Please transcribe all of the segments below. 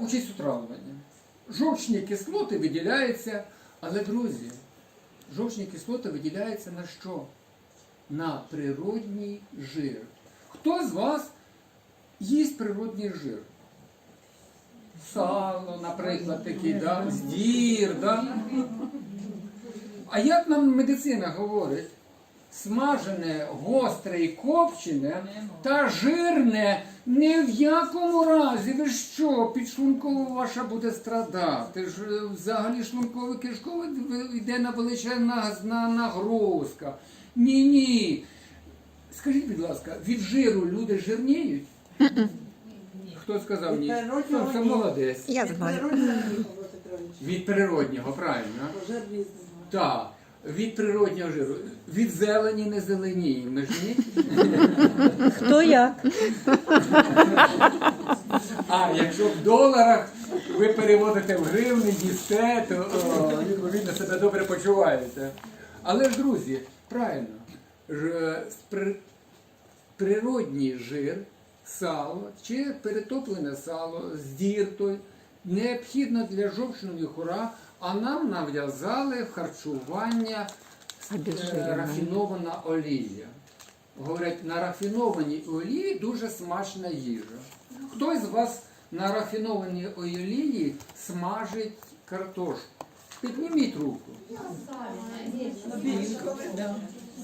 участь у травленні. Жовчні кислоти виділяються, але, друзі, жовчні кислоти виділяються на що? На природній жир. Хто з вас їсть природній жир? Сало, наприклад, такий, да? здір, да? А як нам медицина говорить? Смажене, гостре і копчене та жирне ні в якому разі. Ви що, підшлунково ваша буде страдати. Ж, е, взагалі шлунково кишково йде на величезна на нагрузка. Ні, ні. Скажіть, будь ласка, від жиру люди жирніють? Хто сказав ні? Це молодець. Я знаю. Від природнього, правильно? Так, від природнього жиру. Від зелені не зеленіє. Ми ж ні? Хто як? А якщо в доларах ви переводите в гривні, їсте, то о, відповідно себе добре почуваєте. Але ж, друзі, правильно, ж, при- природній жир, сало чи перетоплене сало, здір той, необхідно для жовчного міхура, а нам нав'язали в харчування е, рафінована олія. Говорять, на рафінованій олії дуже смачна їжа. Хтось з вас на рафінованій олії смажить картошку. Підніміть руку.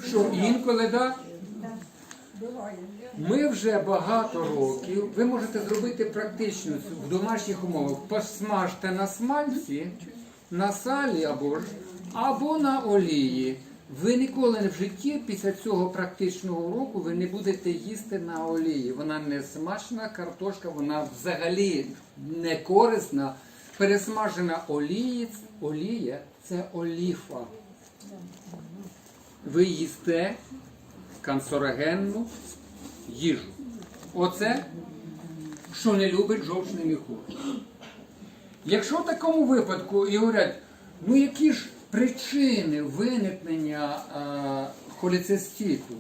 Що інколи, так? Ми вже багато років, ви можете зробити практично в домашніх умовах. Посмажте на смальці, на салі або ж, або на олії. Ви ніколи в житті після цього практичного уроку ви не будете їсти на олії. Вона не смачна картошка, вона взагалі не корисна. Пересмажена олії, олія це оліфа. Ви їсте канцерогенну їжу. Оце, що не любить жовчний міхур. Якщо в такому випадку і говорять, ну які ж причини виникнення е, холециститу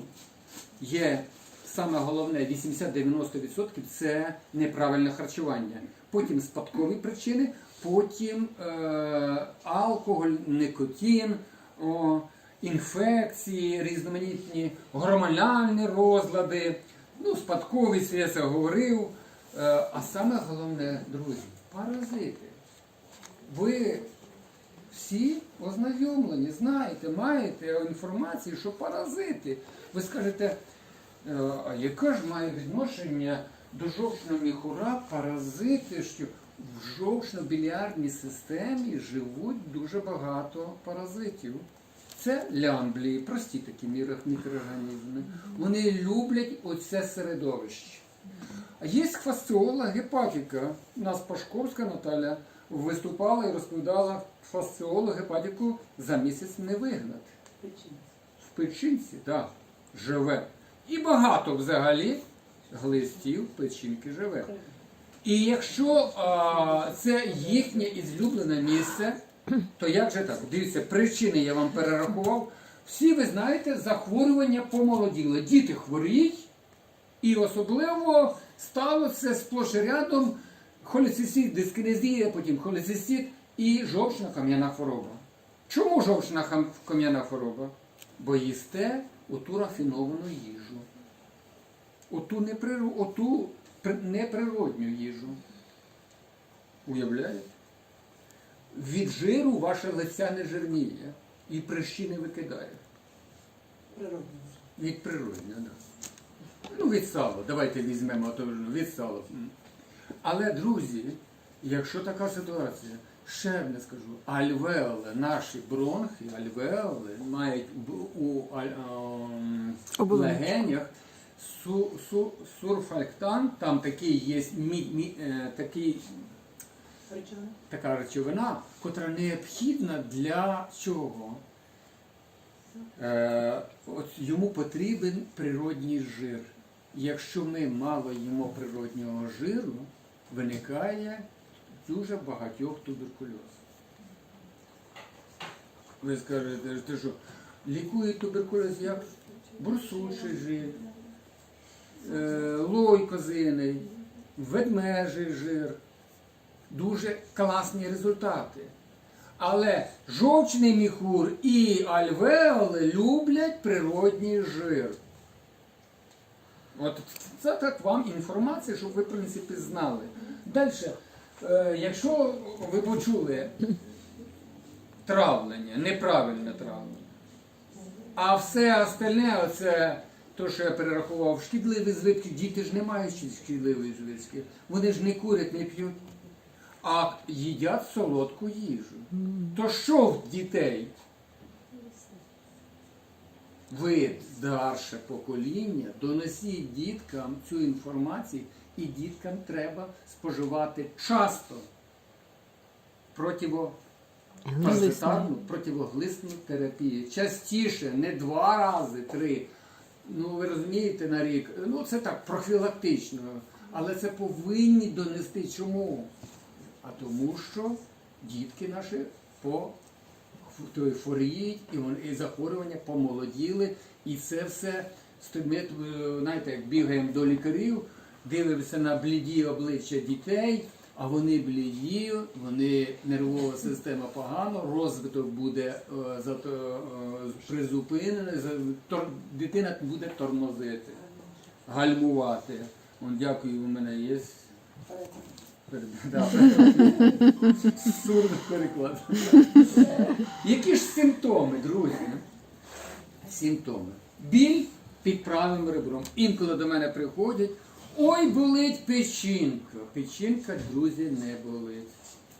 є саме головне 80-90% це неправильне харчування. Потім спадкові причини, потім е, алкоголь, никотин, о, інфекції, різноманітні гормональні розлади, ну, спадковість, я це говорив. Е, а саме головне, друзі, паразити. Ви всі ознайомлені, знаєте, маєте інформацію, що паразити. Ви скажете, «Е, а яке ж має відношення до жовчного міхура паразити, що в жовчно-біліарній системі живуть дуже багато паразитів. Це лямблії, прості такі мікроорганізми. Вони люблять оце середовище. А є фасціола гепатика. У нас Пашковська Наталя виступала і розповідала фасціолу гепатику за місяць не вигнати. В печінці, так, живе. І багато взагалі глистів печінки живе. І якщо а, це їхнє ізлюблене місце, то як же так? Дивіться, причини я вам перерахував. Всі ви знаєте, захворювання помолоділи. Діти хворіють, і особливо стало це сплош рядом холецистит, дискінезія, потім холецистит і жовчна кам'яна хвороба. Чому жовчна кам'яна хвороба? Бо їсте оту рафіновану їжу. Оту, неприру... оту неприродню їжу. Уявляєте? Від жиру ваше лиця не жирніє і прищі не викидає. Природний. Від природнього, так. Ну, від сала. Давайте візьмемо від сала. Але, друзі, якщо така ситуація, ще не скажу, альвеоли, наші бронхи, альвеоли мають у легенях су, су, сурфальктан, там такий є мі, мі, е, такий така речовина, котра необхідна для чого? Е, от йому потрібен природній жир. Якщо ми мало їмо природнього жиру, виникає дуже багатьох туберкульоз. Ви скажете, ти що, лікує туберкульоз як брусучий жир, е, лой козиний, ведмежий жир. дуже класні результати. Але жовчний міхур і альвеоли люблять природній жир. От це так вам інформація, щоб ви, в принципі, знали. Далі, е, якщо ви почули травлення, неправильне травлення, а все остальне, оце то, що я перерахував, шкідливі звички, діти ж не мають шкідливої звички. Вони ж не курять, не п'ють, а їдять солодку їжу. То що в дітей? Ви старше покоління, доносіть діткам цю інформацію, і діткам треба споживати часто противо паразитарну противоглисну терапію. Частіше, не два рази, три. Ну, ви розумієте, на рік. Ну, це так, профілактично. Але це повинні донести. Чому? А тому що дітки наші по той хворіють, і, вони, і захворювання помолоділи, і це все ми, е, знаєте, як бігаємо до лікарів, дивимося на бліді обличчя дітей, а вони бліді, вони нервова система погано, розвиток буде е, е, призупинений, тор- дитина буде тормозити, гальмувати. Он, дякую, у мене є. Сурний переклад. Які ж симптоми, друзі? Симптоми. Біль під правим ребром. Інколи до мене приходять. Ой, болить печінка. Печінка, друзі, не болить.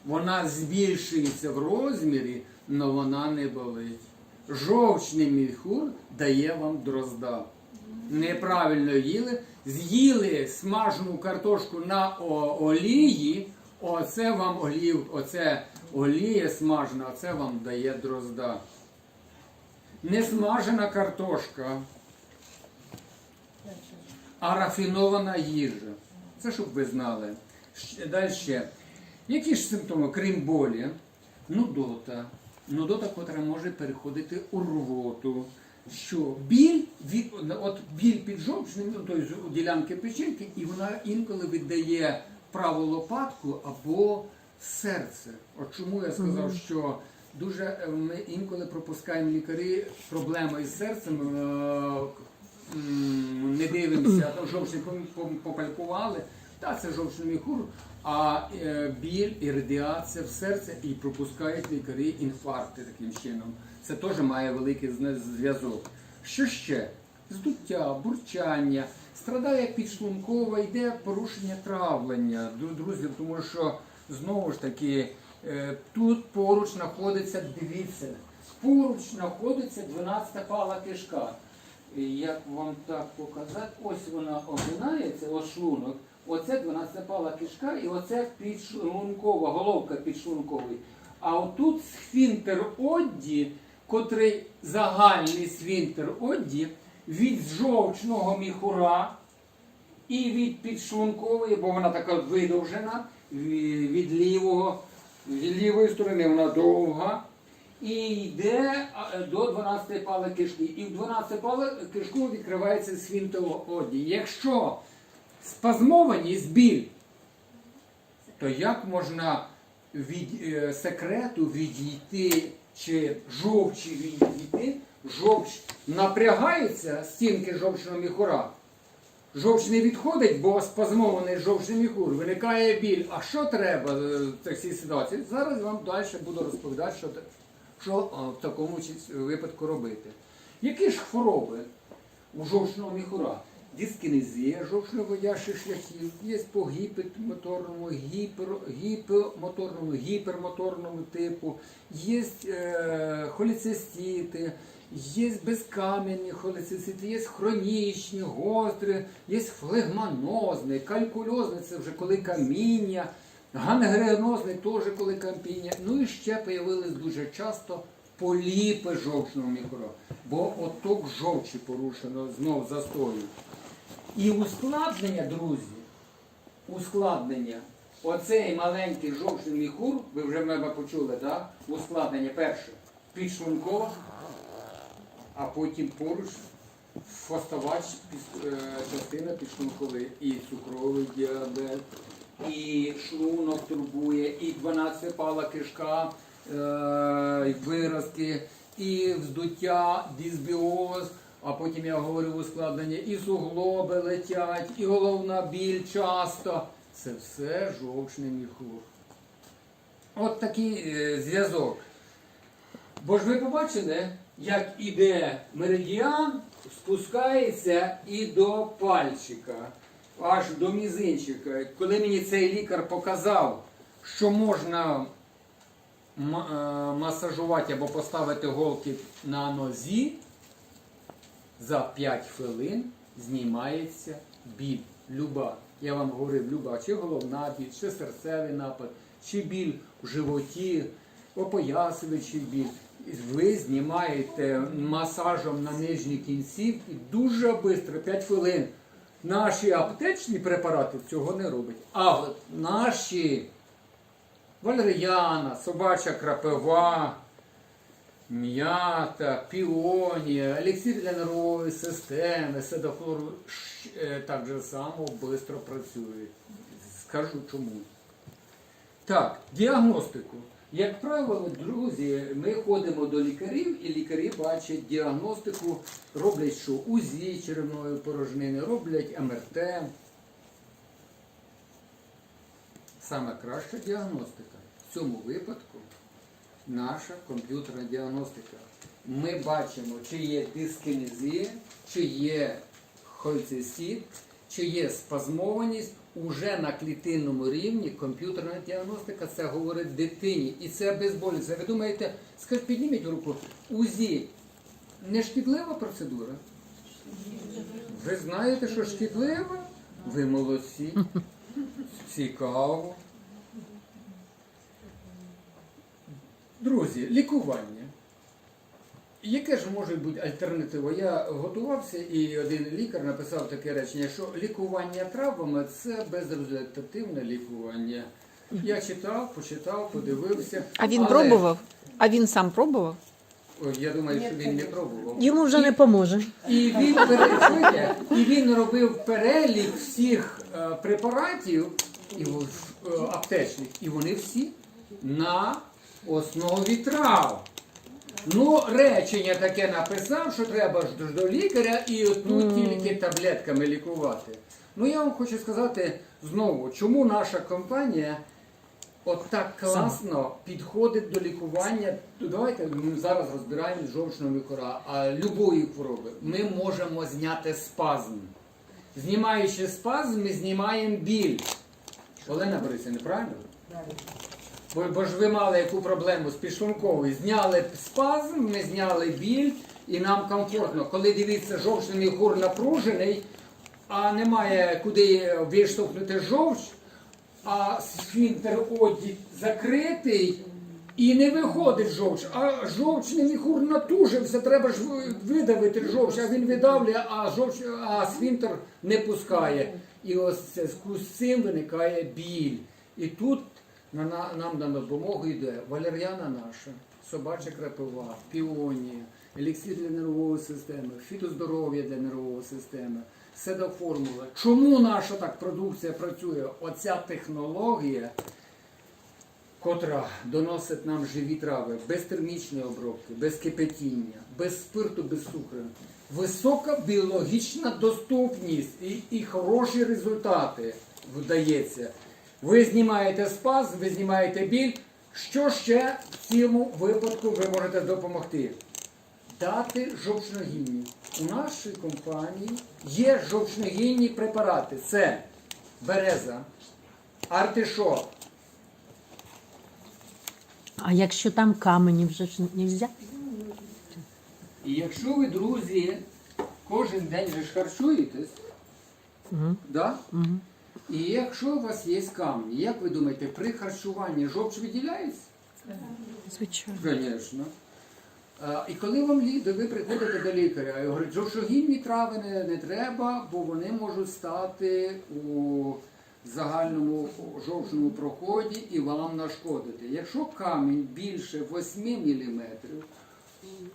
Вона збільшується в розмірі, але вона не болить. Жовчний міхур дає вам дрозда. Неправильно їли, з'їли смажену картошку на олії, оце вам олів, оце олія смажена, оце вам дає дрозда. Несмажена картошка, а рафінована їжа. Це щоб ви знали. Далі. Які ж симптоми, крім болі? Нудота. Нудота, котра може переходити у рвоту. Що біль від от біль під жовчним, ну, тобто ділянки печінки, і вона інколи віддає праву лопатку або серце. От чому я сказав, що дуже е, ми інколи пропускаємо лікарі проблеми із серцем. е, не дивимося, то пом- попалькували, та це жовчний міхур, а е, біль і радіація в серце і пропускають лікарі інфаркти таким чином. Це теж має великий зв'язок. Що ще? Здуття, бурчання, страдає підшлункова, йде порушення травлення, друзі, тому що знову ж таки е, тут поруч знаходиться, дивіться, поруч знаходиться 12 пала кишка. Як вам так показати? Ось вона огинається, ось шлунок. Оце 12 пала кишка і оце підшлункова, головка підшлункової. А отут сфінтер Одді, котрий загальний сфінтер Одді від жовчного міхура і від підшлункової, бо вона така видовжена, від лівого, від лівої сторони вона довга. І йде до 12 пали кишки. І в 12 пали кишку відкривається свінтово оді. Якщо спазмованість біль, то як можна від е, секрету відійти чи жовчі відійти? Жовч напрягається стінки жовчного міхура. Жовч не відходить, бо спазмований жовчний міхур, виникає біль. А що треба е, в такій ситуації? Зараз вам далі буду розповідати, що, що е, в такому випадку робити. Які ж хвороби у жовчного міхура? Дискінезія жовчно-водящих шляхів, є по гіпомоторному, гіпомоторному, гіпермоторному типу, є е, холецистити, є безкам'яні холецистити, є хронічні, гострі, є флегманозний, калькульозний, це вже коли каміння, гангренозний теж коли каміння. Ну і ще з'явились дуже часто поліпи жовчного мікро, бо оток жовчі порушено знов застою. І ускладнення, друзі, ускладнення. Оцей маленький жовчний міхур, ви вже мене почули, так? Ускладнення перше підшлункова, а потім поруч фостовач піс- е, частина підшлункової і цукровий діабет, і шлунок турбує, і 12 пала кишка, е, і виразки, і вздуття, дисбіоз, а потім я говорю ускладнення, і суглоби летять, і головна біль часто. Це все жовчний міхур. От такий е, зв'язок. Бо ж ви побачили, як іде меридіан, спускається і до пальчика, аж до мізинчика. Коли мені цей лікар показав, що можна е, масажувати або поставити голки на нозі, за 5 хвилин знімається біль. Люба. Я вам говорив, люба, чи головна біль, чи серцевий напад, чи біль в животі, опоясуючий біль. Ви знімаєте масажем на нижні кінцівки дуже швидко, 5 хвилин. Наші аптечні препарати цього не роблять. А наші валеріана, собача крапива, м'ята, піонія, еліксир для нервової системи, седофлор е, так же само швидко працюють. Скажу чому. Так, діагностику. Як правило, друзі, ми ходимо до лікарів, і лікарі бачать діагностику, роблять що УЗІ черевної порожнини, роблять МРТ. Саме краща діагностика в цьому випадку наша комп'ютерна діагностика. Ми бачимо, чи є дискінезія, чи є хольцистит, чи є спазмованість. Уже на клітинному рівні комп'ютерна діагностика це говорить дитині. І це безболісно. Ви думаєте, скажіть, підніміть руку, УЗІ не шкідлива процедура? Ви знаєте, що шкідлива? Ви молодці. Цікаво. Друзі, лікування. Яке ж може бути альтернатива? Я готувався і один лікар написав таке речення, що лікування травмами це безрезультативне лікування. Я читав, почитав, подивився. А він але- пробував? А він сам пробував? Я думаю, що він не пробував. Йому вже не поможе. І він пере- і він робив перелік всіх е, препаратів і е, аптечних, і вони всі на основі трав. Ну, речення таке написав, що треба ж до- лікаря і тут тільки таблетками лікувати. Ну я вам хочу сказати знову, чому наша компанія от так класно підходить до лікування. Давайте ми зараз розбираємо жовчного мікора, а любої хвороби. Ми можемо зняти спазм. Знімаючи спазм, ми знімаємо біль. Олена Борисівна, правильно? Бо, бо ж ви мали яку проблему з підшлунковою. Зняли спазм, ми зняли біль, і нам комфортно. Коли дивіться, жовчний міхур напружений, а немає куди виштовхнути жовч, а сфінктер оді закритий. І не виходить жовч, а жовчний міхур натужився, треба ж видавити жовч, а він видавлює, а жовч, а сфінктер не пускає. І ось з цим виникає біль. І тут на, на, нам на допомогу йде валер'яна наша, собача крапива, піонія, еліксир для нервової системи, фітоздоров'я для нервової системи, седоформула. Чому наша так продукція працює? Оця технологія котра доносить нам живі трави без термічної обробки, без кипятіння, без спирту, без цукру. Висока біологічна доступність і, і хороші результати вдається. Ви знімаєте спазм, ви знімаєте біль. Що ще в цьому випадку ви можете допомогти? Дати жовчногінні. У нашій компанії є жовчногінні препарати. Це береза, артишок, А якщо там камені вже ж не можна? І якщо ви, друзі, кожен день же ж харчуєтесь, Угу. да? Угу. І якщо у вас є камні, як ви думаєте, при харчуванні жовч виділяється? Звичайно. А, І коли вам ви приходите до лікаря і говорить, жовчогінні трави не, не треба, бо вони можуть стати у загальному жовчному проході і вам нашкодити. Якщо камінь більше 8 мм,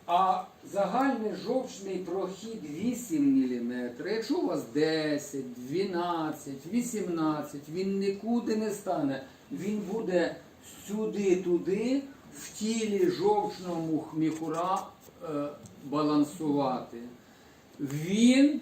а загальний жовчний прохід 8 мм, якщо у вас 10, 12, 18, він нікуди не стане. Він буде сюди-туди в тілі жовчного міхура е, балансувати. Він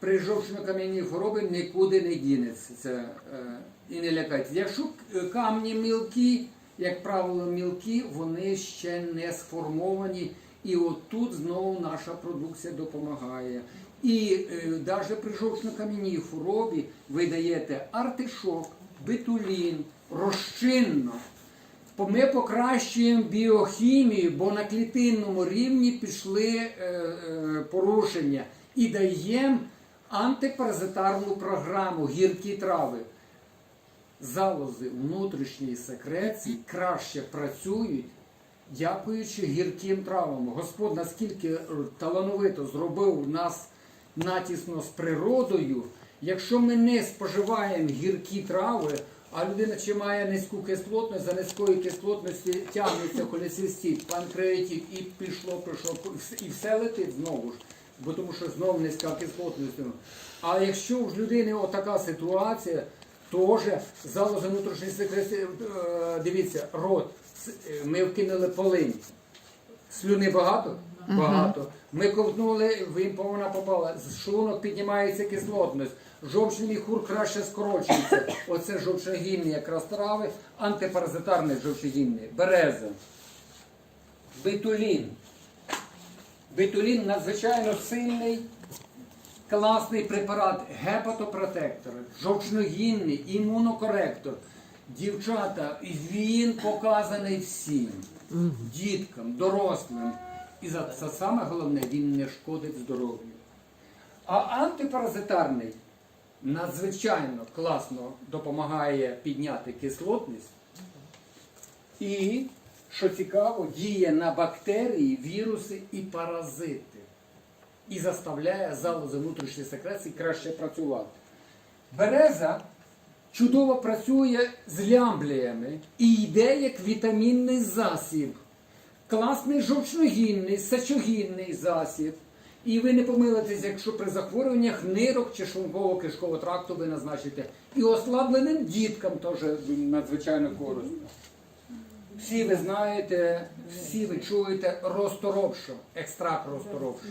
при жовчно-кам'яній хворобі нікуди не дінеться е, і не лякається. Якщо камні мілкі, як правило, мілкі, вони ще не сформовані. І отут знову наша продукція допомагає. І навіть при жовчно-кам'яній хворобі ви даєте артишок, бетулін, розчинно. Ми покращуємо біохімію, бо на клітинному рівні пішли е, е, порушення і даємо антипаразитарну програму гіркі трави. Залози внутрішньої секреції краще працюють, дякуючи гірким травам. Господь наскільки талановито зробив нас натісно з природою, якщо ми не споживаємо гіркі трави, а людина чи має низьку кислотність, за низької кислотності тягнеться холецистит, панкреатит, і пішло, пішло, і все летить знову ж, бо тому що знову низька кислотність. А якщо ж людини отака ситуація, теж залози внутрішньої секреції, е, дивіться, рот, е, ми вкинули полинь. Слюни багато? Багато. Ми ковтнули, вона попала. З шлунок піднімається кислотність. Жовчний міхур краще скорочується. Оце жовчогінні якраз трави, антипаразитарний жовчогінний. Береза. Бетулін. Бетулін надзвичайно сильний, класний препарат, гепатопротектор, жовчногінний, імунокоректор. Дівчата, він показаний всім, діткам, дорослим. І за це саме головне, він не шкодить здоров'ю. А антипаразитарний надзвичайно класно допомагає підняти кислотність. І, що цікаво, діє на бактерії, віруси і паразити. І заставляє залози внутрішньої секреції краще працювати. Береза чудово працює з лямбліями і йде як вітамінний засіб. Класний жовчногінний, сечогінний засіб. І ви не помилитесь, якщо при захворюваннях нирок чи шлунково-кишкового тракту ви назначите. І ослабленим діткам теж надзвичайно корисно. Всі ви знаєте, всі ви чуєте розторопшо, екстракт розторопшо.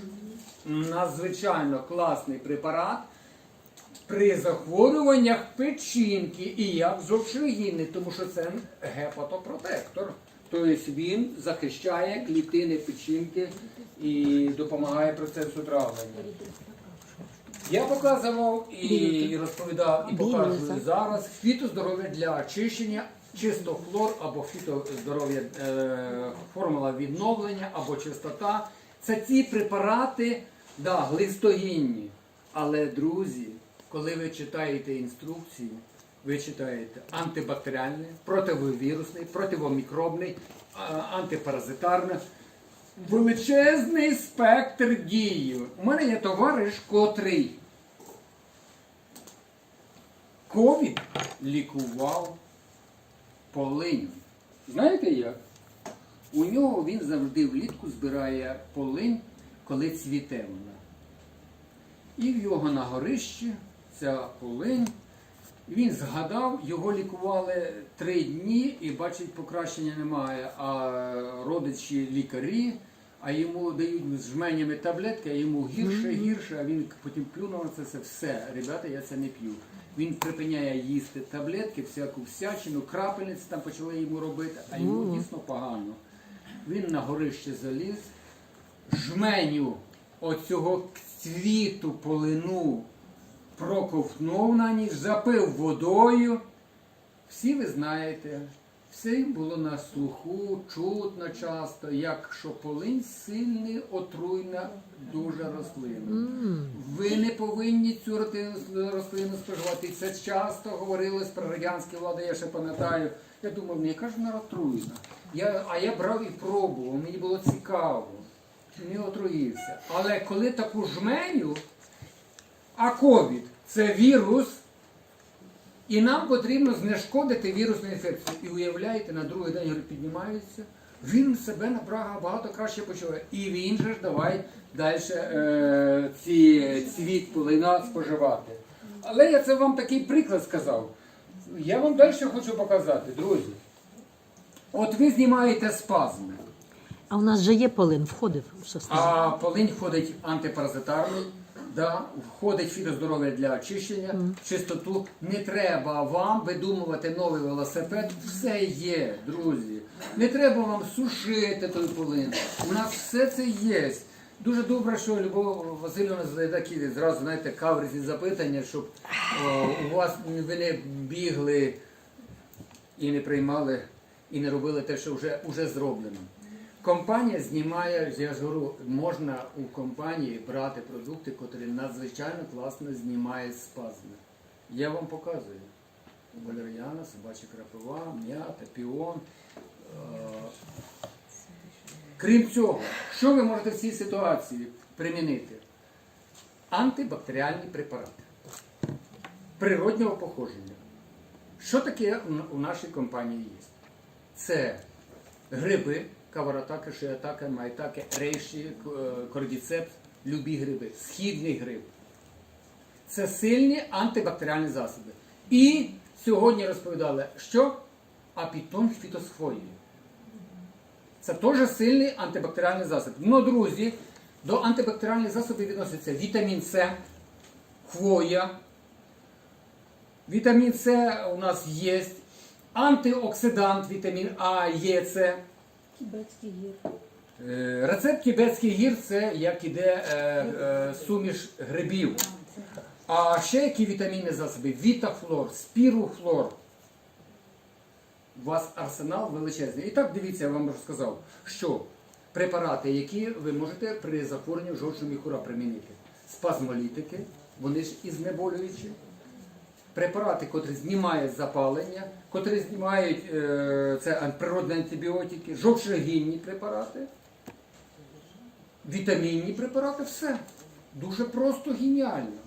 Надзвичайно класний препарат при захворюваннях печінки і як жовчогінний, тому що це гепатопротектор. Тобто він захищає клітини печінки і допомагає процесу травлення. Я показував і розповідав, і покажу зараз фітоздоров'я для очищення, чисто хлор або фітоздоров'я, е, формула відновлення або чистота. Це ті препарати, да, глистогінні. Але, друзі, коли ви читаєте інструкцію, ви читаєте антибактеріальний, противовірусний, противомікробний, антипаразитарний. Величезний спектр дії. У мене є товариш, котрий ковід лікував полинь. Знаєте як? У нього він завжди влітку збирає полинь, коли цвіте вона. І в його на горищі ця полинь. Він згадав, його лікували три дні і бачить, покращення немає. А родичі лікарі, а йому дають з жменями таблетки, а йому гірше, гірше, а він потім плюнув на це все. Все, ребята, я це не п'ю. Він припиняє їсти таблетки, всяку всячину, крапельниці там почали йому робити, а йому дійсно погано. Він на горище заліз, жменю оцього цвіту полину проковтнув на ніж, запив водою. Всі ви знаєте, все було на слуху, чутно часто, як що полинь сильна, отруйна, дуже рослина. Ви не повинні цю рослину споживати. І Це часто говорилось про радянські влади, я ще пам'ятаю. Я думав, ну яка ж вона отруйна. Я, а я брав і пробував, мені було цікаво. Не отруївся. Але коли таку жменю, а ковід це вірус, і нам потрібно знешкодити вірусну інфекцію. І уявляєте, на другий день піднімається, він себе набагато багато краще почуває. І він же ж давай далі е, ці цвіт полина споживати. Але я це вам такий приклад сказав. Я вам далі хочу показати, друзі. От ви знімаєте спазми, А у нас же є полин, входив в состав. а полинь входить антипаразитарний, да, входить фітоздоров'я для очищення, чистоту. Не треба вам видумувати новий велосипед. Все є, друзі. Не треба вам сушити той полин. У нас все це є. Дуже добре, що Любов Васильівна задає такі зразу, знаєте, каверзні запитання, щоб о, у вас ви не бігли і не приймали, і не робили те, що вже, вже зроблено. Компанія знімає, я ж говорю, можна у компанії брати продукти, котрі надзвичайно класно знімають спазми. Я вам показую. Валеріана, собача крапива, м'ята, піон. Е, Крім цього, що ви можете в цій ситуації примінити? Антибактеріальні препарати природнього походження. Що таке у- у нашій компанії є? Це гриби, каваратака, шиатака, майтака, рейші, е, кордіцепс, любі гриби, східний гриб. Це сильні антибактеріальні засоби. І сьогодні розповідали, що апітон фітосхвої. Це теж сильний антибактеріальний засіб. Ну, друзі, до антибактеріальних засобів відноситься вітамін С, хвоя. Вітамін С у нас є. Антиоксидант вітамін А є це. Тібетський гір. Е, Рецепт тібетський гір це як іде е, е, суміш грибів. А ще які вітамінні засоби? Вітафлор, спіруфлор. У вас арсенал величезний. І так дивіться, я вам розказав, що препарати, які ви можете при захворюванні жовчного міхура примінити. Спазмолітики, вони ж і знеболюючі. Препарати, котрі знімають запалення, котрі знімають е, це природні антибіотики, жовчогінні препарати, вітамінні препарати, все. Дуже просто геніально.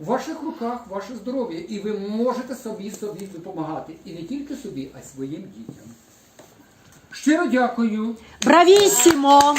У ваших руках ваше здоров'я, і ви можете собі собі допомагати. І не тільки собі, а й своїм дітям. Щиро дякую. Бравісімо!